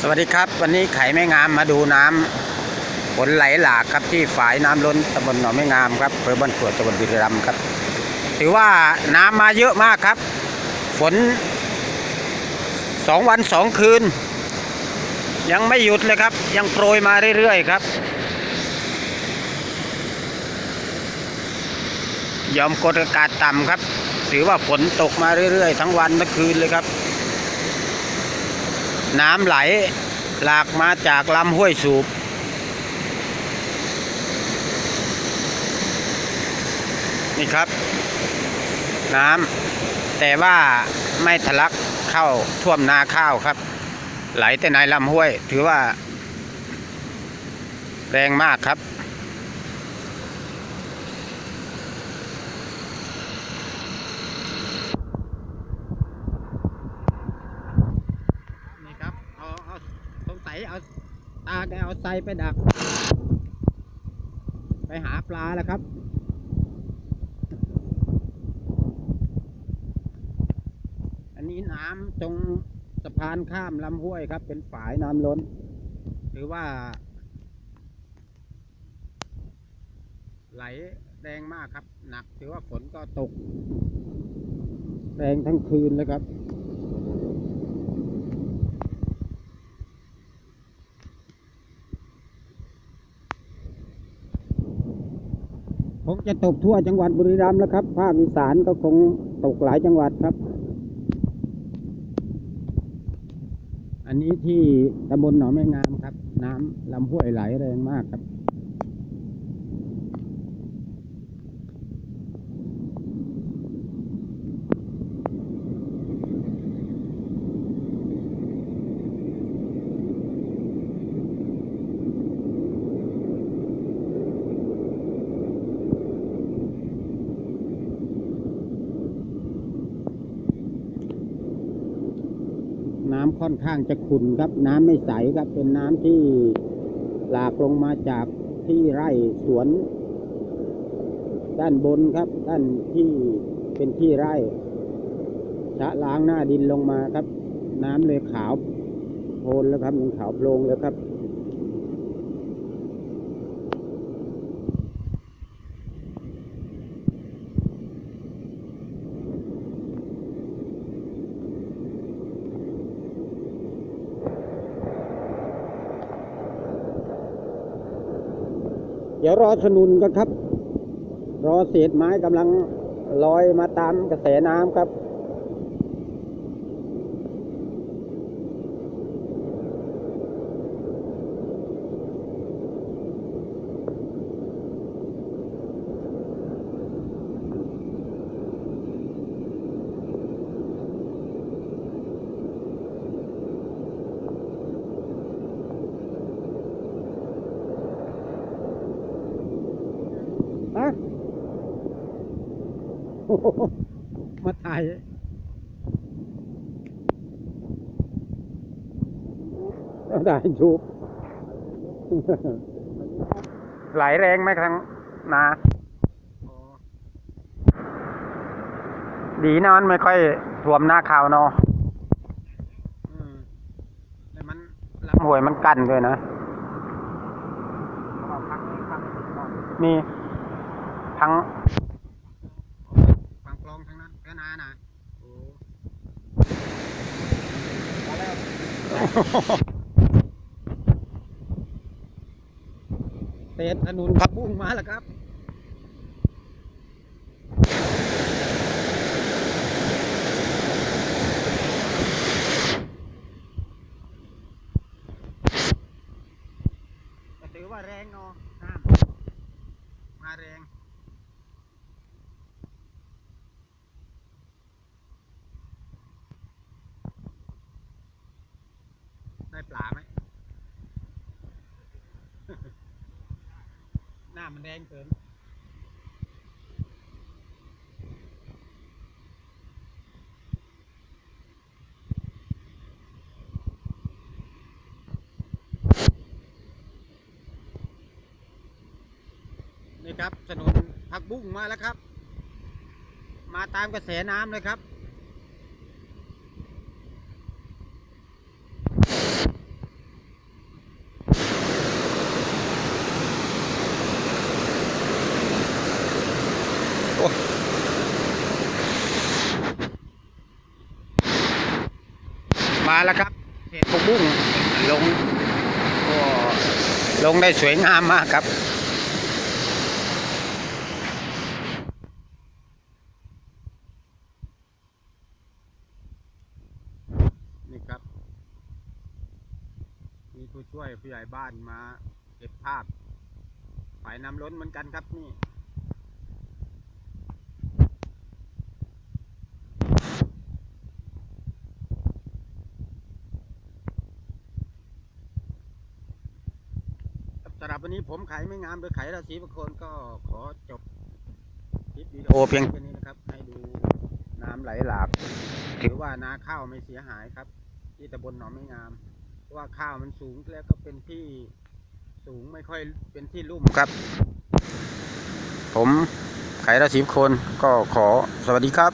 สวัสดีครับ วันนี้ไข่แม่งามมาดูน้ำฝนไหลหลากครับที่ฝายน้ำล้นตำบลหนองแม่งามครับอำเภอบ้านกรวดจังหวัดบุรีรัมย์ครับ ถือว่าน้ำมาเยอะมากครับ ฝนสองวันสองคืน ยังไม่หยุดเลยครับ ยังโปรยมาเรื่อยๆครับยอมกดอากาศต่ำครับ ถือว่าฝนตกมาเรื่อยๆ ทั้งวันทั้งคืนเลยครับ น้ำไหลหลากมาจากลำห้วยสูบ นี่ครับ น้ำแต่ว่าไม่ทะลักเข้าท่วมนาข้าวครับ ไหลแต่ในลำห้วย ถือว่า แรงมากครับ นี่ครับ เอาเอาสงสัย เอาตาแกเอาไซไปดัก ไปหาปลาแล้วครับ อันนี้น้ำตรงสะพานข้ามลำห้วยครับ เป็นฝายน้ำล้น หรือว่า ไหลแรงมากครับ หนัก ถือว่าฝนก็ตก แรงทั้งคืนเลยครับ คงจะตกทั่วจังหวัดบุรีรัมย์แล้วครับ ภาคอีสานก็คงตกหลายจังหวัดครับ อันนี้ที่ตำบลหนองแม่งามครับ น้ำลำห้วยไหลแรงมากครับำค่อนข้างจะขุ่นครับ น้ำไม่ใสครับเป็นน้ำที่หลากลงมาจากที่ไร่สวน ด้านบนครับ ด้านที่เป็นที่ไร่ชะล้างหน้าดินลงมาครับ น้ำเลยขาวโพลแล้วครับยังขาวโพลงแล้วครับ ดี๋ยวรอสนุนกันครับ รอเศษไม้กำลังลอยมาตามกระแสน้ำครับ มาถ่ายเอาได้ชูบไหลแรงไหมครั้งนาดีนะมันไม่ค่อยท่วมหน้าข่าวเนาะอืมแต่มันลำห้วยมันกั้นด้วยนะมีทั้งฝั่งคลองทั้ง นั้นแค่นานะโอ้เศษถนนพับบุ้งมาแล้วครับก็ถือว่าแรงเนาะน้ำมาแรง ได้ปลาไหม หน้ามันแดงเกินนี่ครับถนนผักบุ้งมาแล้วครับ มาตามกระแสน้ำเลยครับ มาแล้วครับเห็ดผักบุ้งลงก็ลงได้สวยงามมากครับนี่ครับ มีผู้ช่วยผู้ใหญ่บ้านมาเก็บภาพฝ่ายน้ำล้นเหมือนกันครับนี่ ครับสำหรับวันนี้ผมขายไม่งามโดยขายราศีบางคนก็ขอจบคลิปวิดีโอเพียงแค่นี้นะครับ ให้ดูน้ำไหลหลากถือว่านาข้าวไม่เสียหายครับ ที่ตำบลหนองไม่งาม เพราะว่าข้าวมันสูงแล้วก็เป็นที่สูงไม่ค่อยเป็นที่ลุ่มครับ ผมขายราศีบางคนก็ขอสวัสดีครับ